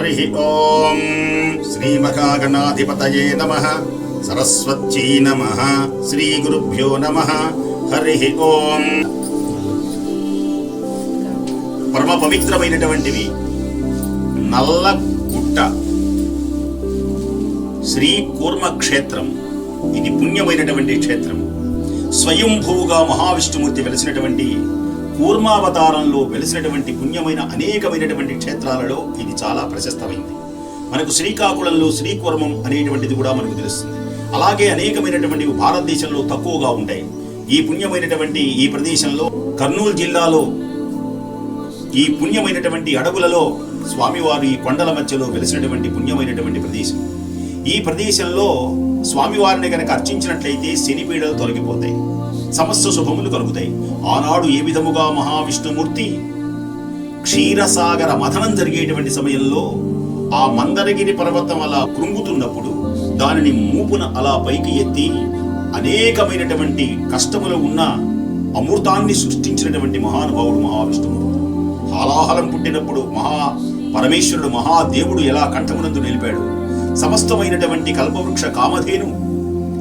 హరి ఓం శ్రీమహాగణాధిపతయే నమ. సరస్వత్యై నమ. శ్రీ గురుభ్యో నమ. హరి ఓం పరమ పవిత్రమైనటువంటివి. నల్ల గుట్ట. శ్రీ కూర్మ క్షేత్రం ఇది పుణ్యమైనటువంటి క్షేత్రం. స్వయంభూగా మహావిష్ణుమూర్తి వెలిసినటువంటి కూర్మావతారంలో వెలిసినటువంటి పుణ్యమైన అనేకమైనటువంటి క్షేత్రాలలో ఇది చాలా ప్రశస్తమైంది. మనకు శ్రీకాకుళంలో శ్రీకూర్మం అనేటువంటిది కూడా మనకు తెలుస్తుంది. అలాగే అనేకమైనటువంటి భారతదేశంలో తక్కువగా ఉంటాయి. ఈ పుణ్యమైనటువంటి ఈ ప్రదేశంలో కర్నూలు జిల్లాలో ఈ పుణ్యమైనటువంటి అడవులలో స్వామివారు ఈ కొండల మధ్యలో వెలిసినటువంటి పుణ్యమైనటువంటి ప్రదేశం. ఈ ప్రదేశంలో స్వామివారిని గనక అర్చించినట్లయితే శనిపీడలు తొలగిపోతాయి. సమస్త శుభములు కలుగుతాయి. ఆనాడు ఏ విధముగా మహావిష్ణుమూర్తి క్షీరసాగర మథనం జరిగేటువంటి సమయంలో ఆ మందరగిరి పర్వతం అలా కృంగుతున్నప్పుడు దానిని మూపున అలా పైకి ఎత్తి అనేకమైనటువంటి కష్టములు ఉన్న అమృతాన్ని సృష్టించినటువంటి మహానుభావుడు మహావిష్ణుమూర్తి. హాలాహలం పుట్టినప్పుడు మహా పరమేశ్వరుడు మహాదేవుడు ఎలా కంఠమునందు నిలిపాడు? సమస్తమైనటువంటి కల్పవృక్ష కామధేను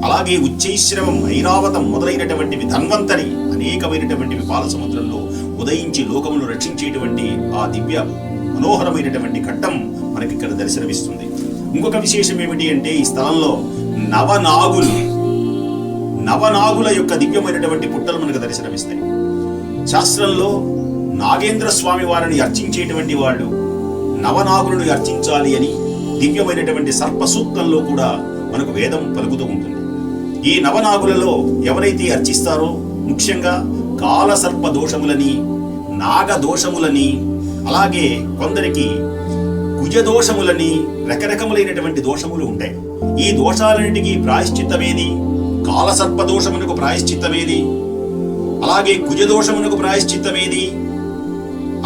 అలాగే ఉచ్చైశ్రవం ఐరావతం మొదలైనటువంటివి ధన్వంతరి అనేకమైనటువంటివి పాల సముద్రంలో ఉదయించి లోకమును రక్షించేటువంటి ఆ దివ్య మనోహరమైనటువంటి ఘట్టం మనకి ఇక్కడ దర్శనమిస్తుంది. ఇంకొక విశేషం ఏమిటి అంటే ఈ స్థలంలో నవనాగులు నవనాగుల యొక్క దివ్యమైనటువంటి పుట్టలు మనకు దర్శనమిస్తాయి. శాస్త్రంలో నాగేంద్ర స్వామి వారిని అర్చించేటువంటి వాళ్ళు నవనాగులను అర్చించాలి అని దివ్యమైనటువంటి సర్ప సూక్తంలో కూడా మనకు వేదం పలుకుతూ ఉంటుంది. ఈ నవనాగులలో ఎవరైతే అర్చిస్తారో ముఖ్యంగా కాల సర్ప దోషములని నాగ దోషములని అలాగే కొందరికి కుజ దోషములని రకరకములైనటువంటి దోషములు ఉంటాయి. ఈ దోషాలన్నిటికీ ప్రాయశ్చిత్తమేది? కాలసర్ప దోషమునకు ప్రాయశ్చిత్తమేది? అలాగే కుజ దోషమునకు ప్రాయశ్చిత్తమేది?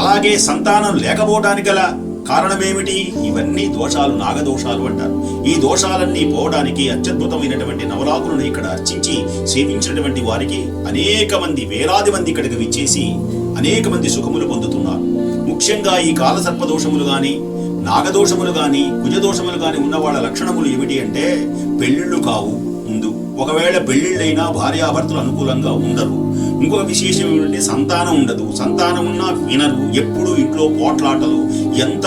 అలాగే సంతానం లేకపోవడానికి గల కారణమేమిటి? ఇవన్నీ దోషాలు నాగదోషాలు అంటారు. ఈ దోషాలన్నీ పోవడానికి అత్యద్భుతమైనటువంటి నవరాకులను ఇక్కడ అర్చించి సేవించినటువంటి వారికి అనేక మంది వేలాది మంది ఇక్కడికి విచ్చేసి అనేక మంది సుఖములు పొందుతున్నారు. ముఖ్యంగా ఈ కాలసర్ప దోషములు గాని నాగదోషములు గాని కుజదోషములు గాని ఉన్న వాళ్ళ లక్షణములు ఏమిటి అంటే పెళ్ళిళ్ళు కావు. ఒకవేళ పెళ్ళిళ్ళైనా భార్యాభర్తలు అనుకూలంగా ఉండరు. ఇంకొక విశేషం ఏమిటంటే సంతానం ఉండదు. సంతానం ఉన్నా వినరు. ఎప్పుడు ఇంట్లో పోట్లాటలు ఎంత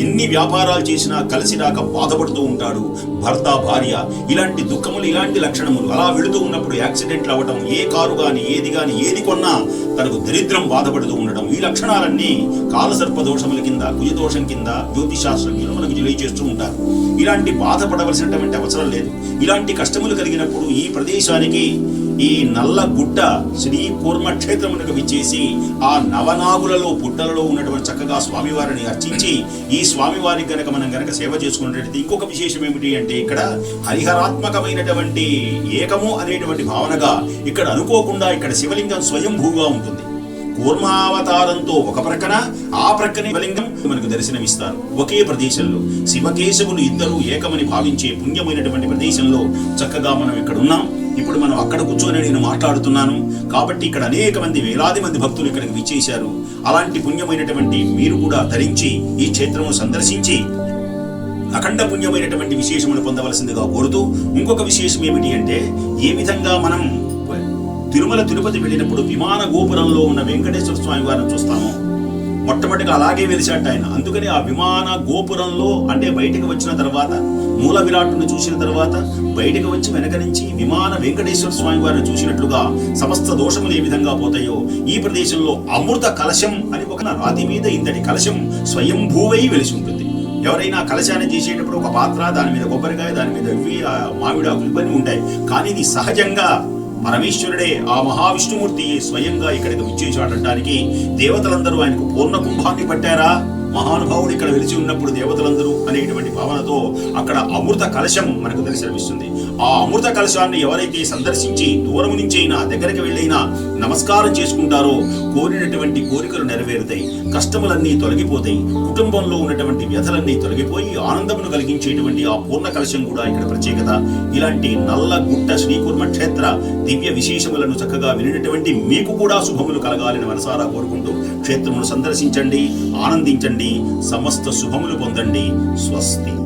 ఎన్ని వ్యాపారాలు చేసినా కలిసి రాక బాధపడుతూ ఉంటాడు భర్త భార్య. ఇలాంటి దుఃఖములు ఇలాంటి లక్షణములు అలా వెళుతూ ఉన్నప్పుడు యాక్సిడెంట్లు అవ్వటం ఏ కారు కానీ ఏది కానీ ఏది కొన్నా తనకు దరిద్రం బాధపడుతూ ఉండడం ఈ లక్షణాలన్నీ కాలసర్ప దోషముల కింద కుజదోషం కింద జ్యోతిశాస్త్రజ్ఞులు మనకు తెలియజేస్తూ ఉంటారు. ఇలాంటి బాధపడవలసినటువంటి అవసరం లేదు. ఇలాంటి కష్టములు జరిగినప్పుడు ఈ ప్రదేశానికి ఈ నల్ల గుట్ట శ్రీ కూర్మక్షేత్రమునకు విచ్చేసి ఆ నవనాగులలో పుట్టలలో ఉన్నటువంటి చక్కగా స్వామివారిని అర్చించి ఈ స్వామివారికి గనక మనం గనక సేవ చేసుకున్నట్లయితే ఇంకొక విశేషం ఏమిటి అంటే ఇక్కడ హరిహరాత్మకమైనటువంటి ఏకము అనేటువంటి భావనగా ఇక్కడ అనుకోకుండా ఇక్కడ శివలింగం స్వయంభూగా ఉంటుంది. కూర్మావతారంతో ఒక ప్రక్కన ఆ ప్రక్కనే బలింగం మనకు దర్శనమిస్తారు. ఒకే ప్రదేశంలో శివకేశవులు ఇద్దరు ఏకమని భావించే పుణ్యమైనటువంటి ప్రదేశంలో చక్కగా మనం ఇక్కడ ఉన్నాం. ఇప్పుడు మనం అక్కడ కూర్చొని నేను మాట్లాడుతున్నాను. కాబట్టి ఇక్కడ అనేక మంది వేలాది మంది భక్తులు ఇక్కడికి విచ్చేశారు. అలాంటి పుణ్యమైనటువంటి మీరు కూడా ధరించి ఈ క్షేత్రము సందర్శించి అఖండ పుణ్యమైనటువంటి విశేషములు పొందవలసిందిగా కోరుతూ ఇంకొక విశేషం ఏమిటి అంటే ఏ విధంగా మనం తిరుమల తిరుపతి వెళ్ళినప్పుడు విమాన గోపురంలో ఉన్న వెంకటేశ్వర స్వామి వారిని చూస్తాము. మొట్టమొదటిగా అలాగే వెలిసాట ఆయన. అందుకని ఆ విమాన గోపురంలో అంటే బయటకు వచ్చిన తర్వాత మూల విరాట్ను చూసిన తర్వాత బయటకు వచ్చి వెనక నుంచి విమాన వెంకటేశ్వర స్వామి వారిని చూసినట్లుగా సమస్త దోషములు ఏ విధంగా పోతాయో ఈ ప్రదేశంలో అమృత కలశం అని ఒక రాతి మీద ఇంతటి కలశం స్వయంభూవై వెలిసి ఉంటుంది. ఎవరైనా కలశాన్ని చేసేటప్పుడు ఒక పాత్ర దాని మీద కొబ్బరికాయ దాని మీద ఇవి మామిడి ఆకులు ఇవన్నీ ఉంటాయి. కానీ ఇది సహజంగా పరమేశ్వరుడే ఆ మహావిష్ణుమూర్తి స్వయంగా ఇక్కడికి విచ్చేసాడటానికి దేవతలందరూ ఆయనకు పూర్ణ కుంభాన్ని పట్టారా? మహానుభావుడు ఇక్కడ వెలిచి ఉన్నప్పుడు దేవతలందరూ అనేటువంటి భావనతో అక్కడ అమృత కలశం మనకు దర్శనమిస్తుంది ఆ అమృత కలశాన్ని ఎవరైతే సందర్శించి దూరం నుంచి అయినా దగ్గరికి వెళ్ళైనా నమస్కారం చేసుకుంటారో కోరినటువంటి కోరికలు నెరవేరుతాయి. కష్టములన్నీ తొలగిపోతాయి. కుటుంబంలో ఉన్నటువంటి వ్యధలన్నీ తొలగిపోయి ఆనందమును కలిగించేటువంటి ఆ పూర్ణ కలశం కూడా ఇక్కడ ప్రత్యేకత. ఇలాంటి నల్ల గుట్ట శ్రీకుర్మ క్షేత్ర దివ్య విశేషములను చక్కగా వినినటువంటి మీకు కూడా శుభములు కలగాలని మనసారా కోరుకుంటూ క్షేత్రమును సందర్శించండి ఆనందించండి. సమస్త శుభములు పొందండి. స్వస్తి.